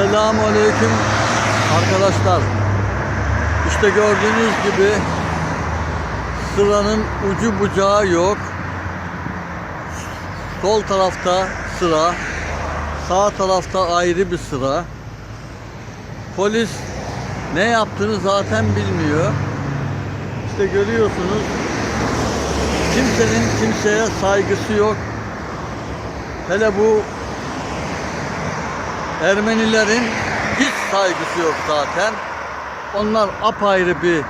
Selamun Aleyküm arkadaşlar. İşte gördüğünüz gibi sıranın ucu bucağı yok. Sol tarafta sıra, sağ tarafta ayrı bir sıra. Polis ne yaptığını zaten bilmiyor. İşte görüyorsunuz kimsenin kimseye saygısı yok. Hele bu Ermenilerin hiç saygısı yok zaten. Onlar apayrı bir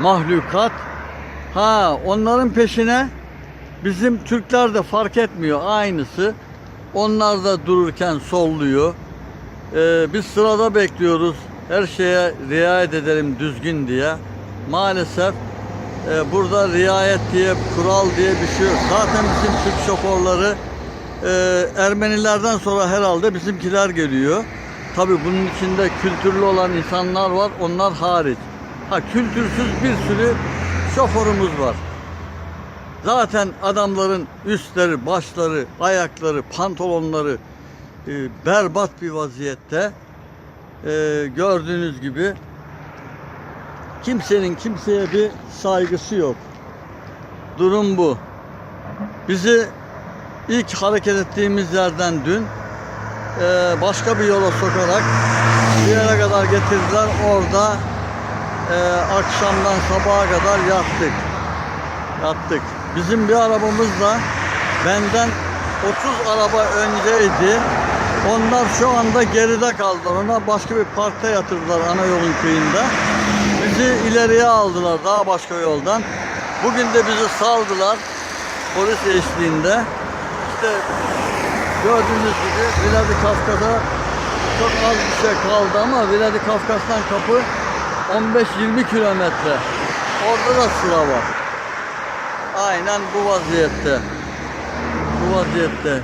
mahlukat. Ha onların peşine bizim Türkler de fark etmiyor aynısı. Onlar da dururken solluyor. Ee, biz sırada bekliyoruz. Her şeye riayet edelim düzgün diye. Maalesef e, burada riayet diye, kural diye bir şey yok. Zaten bizim Türk şoförleri e, Ermenilerden sonra herhalde bizimkiler geliyor. Tabi bunun içinde kültürlü olan insanlar var, onlar hariç. Ha kültürsüz bir sürü şoförümüz var. Zaten adamların üstleri, başları, ayakları, pantolonları e, berbat bir vaziyette. E, gördüğünüz gibi kimsenin kimseye bir saygısı yok. Durum bu. Bizi ilk hareket ettiğimiz yerden dün e, başka bir yola sokarak bir yere kadar getirdiler. Orada e, akşamdan sabaha kadar yattık. Yattık. Bizim bir arabamız da benden 30 araba önceydi. Onlar şu anda geride kaldılar. Ona başka bir parkta yatırdılar ana yolun kıyında. Bizi ileriye aldılar daha başka yoldan. Bugün de bizi saldılar polis eşliğinde. İşte gördüğünüz gibi Viladi Kafkas'a çok az bir şey kaldı ama Viladi Kafkas'tan kapı 15-20 kilometre. Orada da sıra var. Aynen bu vaziyette. Bu vaziyette.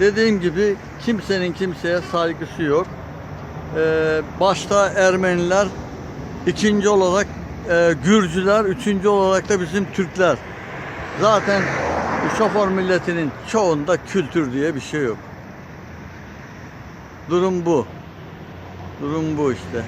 Dediğim gibi kimsenin kimseye saygısı yok. Ee, başta Ermeniler, ikinci olarak e, Gürcüler, üçüncü olarak da bizim Türkler. Zaten şoför milletinin çoğunda kültür diye bir şey yok. Durum bu. Durum bu işte.